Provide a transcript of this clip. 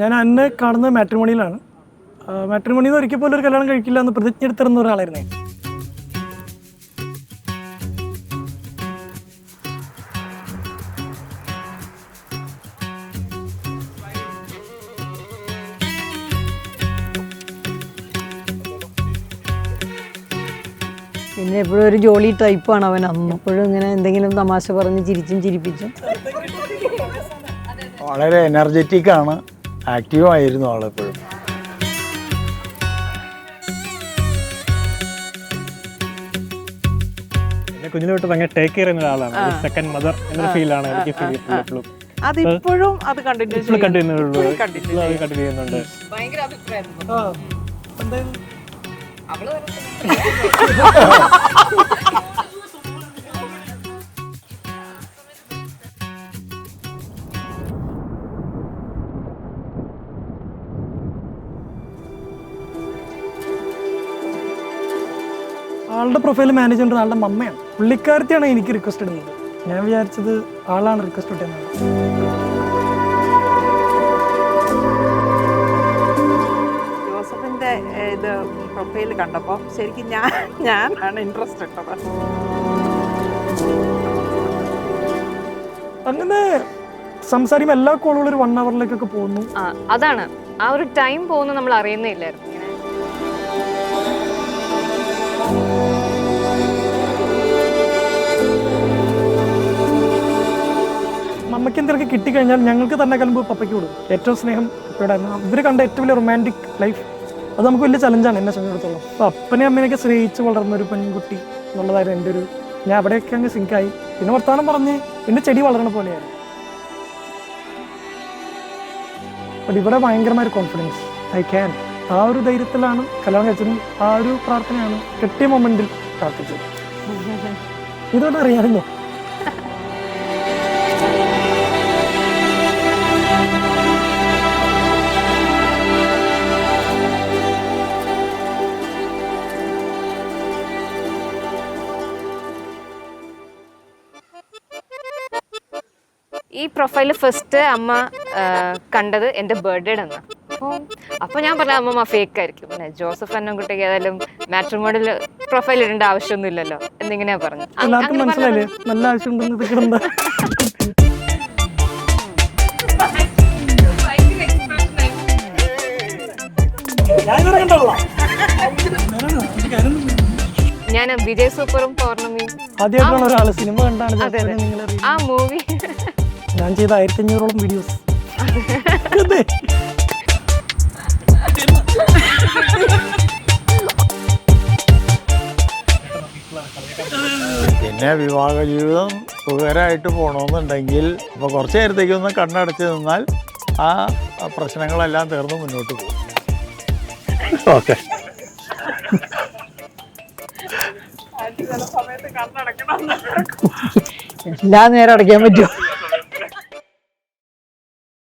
ഞാൻ അന്നെ കാണുന്നത് മാട്രിമോണിയിലാണ്. മാട്രിമോണിയിൽ നിന്ന് ഒരിക്കൽ പോലും ഒരു കല്യാണം കഴിക്കില്ല എന്ന് പ്രതിജ്ഞ എടുത്തിരുന്ന ഒരാളായിരുന്നു. പിന്നെ എപ്പോഴും ഒരു ജോളി ടൈപ്പാണ് അവൻ അന്ന്. എപ്പോഴും ഇങ്ങനെ എന്തെങ്കിലും തമാശ പറഞ്ഞ് ചിരിച്ചും ചിരിപ്പിച്ചും. വളരെ എനർജറ്റിക് ആണ്. ആക്റ്റീവ് ആയിരുന്നു ആളെപ്പോഴും എന്നെ കുഞ്ഞിലെ തൊട്ട് ഭയങ്കര ടേക്ക് കെയർ ചെയ്യുന്ന ഒരാളാണ്. സെക്കൻഡ് മദർ എന്നൊരു ഫീലാണ് എനിക്ക് ഫീൽ ചെയ്യുന്നത് എപ്പോഴും. അതിപ്പോഴും അത് കണ്ടിന്യൂ കണ്ടിന്യൂ കണ്ടിന്യൂ ചെയ്യുന്നുണ്ട്. ഭയങ്കര അഭിപ്രായം. ആളുടെ പ്രൊഫൈൽ മാനേജ് ചെയ്യുന്നത് ആളുടെ മമ്മയാണ്. പുള്ളിക്കാരത്തിയാണ് എനിക്ക് റിക്വസ്റ്റ് ഇടുന്നത്. ഞാൻ വിചാരിച്ചത് ആളാണ് റിക്വസ്റ്റ് ഇട്ടത് ജോസഫിന്റെ ഏഹ്, ഇത് പ്രൊഫൈൽ കണ്ടപ്പോൾ ശരിക്കും ഞാൻ ഞാനാണ് ഇൻട്രസ്റ്റ് ഇട്ടത്. അങ്ങനെ സംസാരിക്കുമ്പോൾ എല്ലാ കോളുകളും ഒരു വൺ അവറിലേക്കൊക്കെ പോകുന്നു. ആ, അതാണ്. ആ ഒരു ടൈം പോകുന്നത് നമ്മൾ അറിയുന്നേ മമ്മയ്ക്ക് കിട്ടിക്കഴിഞ്ഞാൽ ഞങ്ങൾക്ക് തന്നെ കലമ്പ് പപ്പയ്ക്ക് കൊടുക്കും. ഏറ്റവും സ്നേഹം പപ്പയോടായിരുന്നു ഇവർ കണ്ട ഏറ്റവും വലിയ റൊമാന്റിക് ലൈഫ് അത് നമുക്ക് വലിയ ചലഞ്ചാണ് എന്നെ സംബന്ധിച്ചിടത്തോളം. അപ്പോൾ അപ്പനെ അമ്മേനെയൊക്കെ സ്നേഹിച്ച് വളർന്ന ഒരു പെൺകുട്ടി എന്നുള്ളതായിരുന്നു എന്റെ ഒരു ഞാൻ അവിടെയൊക്കെ അങ്ങ് സിങ്കായി പിന്നെ വർത്തമാനം പറഞ്ഞ് പിന്നെ ചെടി വളരണ പോലെയായിരുന്നു അപ്പോൾ ഇവിടെ ഭയങ്കരമായ കോൺഫിഡൻസ് ഐ ക്യാൻ ആ ഒരു ധൈര്യത്തിലാണ് കല്യാണം കഴിച്ചതും ആ ഒരു പ്രാർത്ഥനയാണ് കെട്ടിയ മൊമെന്റിൽ പ്രാർത്ഥിച്ചത്. ഇതോടെ അറിയാമല്ലോ ഈ പ്രൊഫൈൽ ഫസ്റ്റ് അമ്മ കണ്ടത് എന്റെ ബർത്ത്ഡേയുടെ അന്ന് അപ്പോൾ അപ്പോൾ ഞാൻ പറഞ്ഞ അമ്മ ഫേക്ക് ആയിരിക്കും. പിന്നെ ജോസഫ് അന്നൻകുട്ടിക്ക് ഏതായാലും മാട്രിമോണിൽ പ്രൊഫൈൽ ഇടേണ്ട ആവശ്യമൊന്നുമില്ലല്ലോ എന്നിങ്ങനെയാ പറഞ്ഞു. നല്ല ഞാൻ വിജയ് സൂപ്പറും പൗർണമിയും. ആ മൂവി ഞാൻ ചെയ്ത ആയിരത്തി അഞ്ഞൂറോളം വീഡിയോസ് പിന്നെ വിവാഹ ജീവിതം സുഖകരമായിട്ട് പോകണമെന്നുണ്ടെങ്കിൽ ഇപ്പോൾ കുറച്ച് നേരത്തേക്കൊന്ന് കണ്ണടച്ച് നിന്നാൽ ആ പ്രശ്നങ്ങളെല്ലാം തീർന്ന് മുന്നോട്ട് പോകും. ഓക്കെ. എല്ലാ നേരം അടയ്ക്കാൻ പറ്റുമോ?